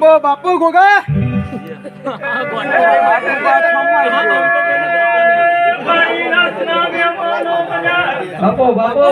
બાપુ બાપો ગોગા. બાપો બાપુ.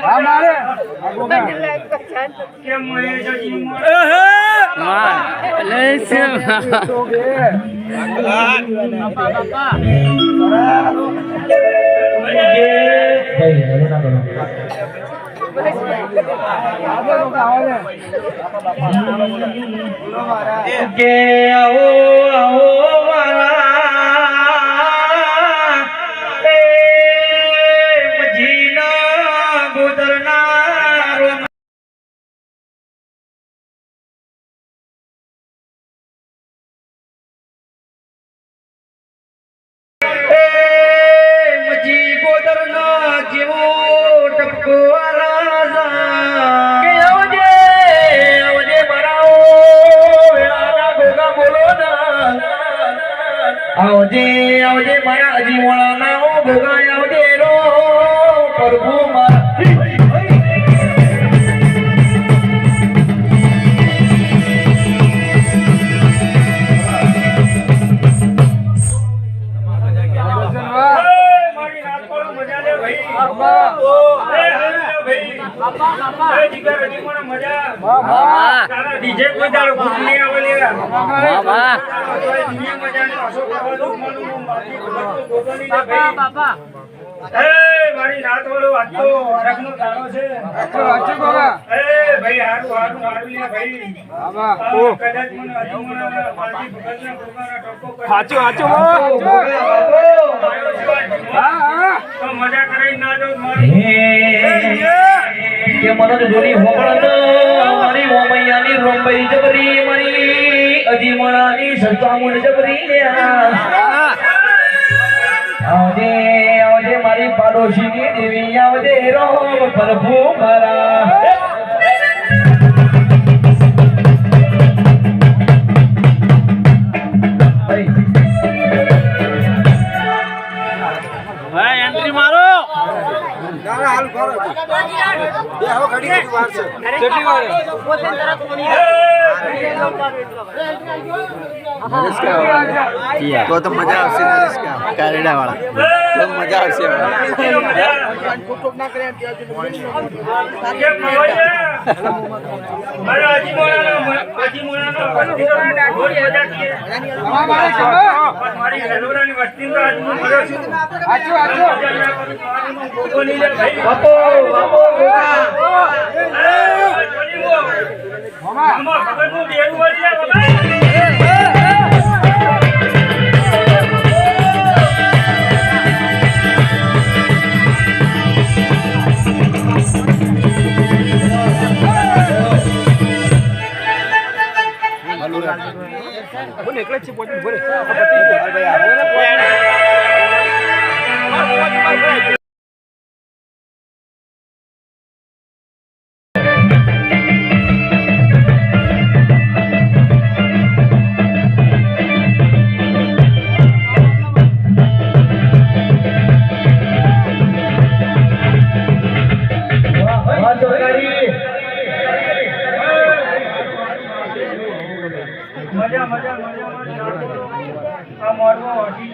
હા મારે. કે આવો આવો. આવજે આવજે મારા અજી મોળાના ઓ ગોગા આવજે રો. મારું મારી ગોગોની ને ભાઈ એ વાળો આજ તો હરખનો દાડો છે વાંચો ગોગા એ ભાઈ હારું હારું મારું ભાઈ બાબા આ કદાચ મને હજુ મને પાછી ભગતના ગોગાના ટપકો કરી હાચો હાચો બાપુ, બાપુ. આવ્યો છે. હા હા મજા કરી ના દો મારી કે મને તો જોની હોમળ મારી ઓમૈયાની રોંબઈ મારી અજી મોળાની સંતામુન જબરી આવજે આવજે મારી પાડોશીની દેવી, આવજે રોમ પ્રભુ મારા. બે હવે ઘડી ઘડી વાર છે કેટલી વાર તો તો મજા આવશે નરેશકા કારેડા વાળા તો મજા આવશે કેમ નવાઈ વસ્તી તો આજ હું મળ્યો છું. હાચો હાચો મજા ના લે ભાઈ. બાપુ બાપુ. ગોગા. એ, મામા. આમાં ખબરનું બેરું વળી બાબા.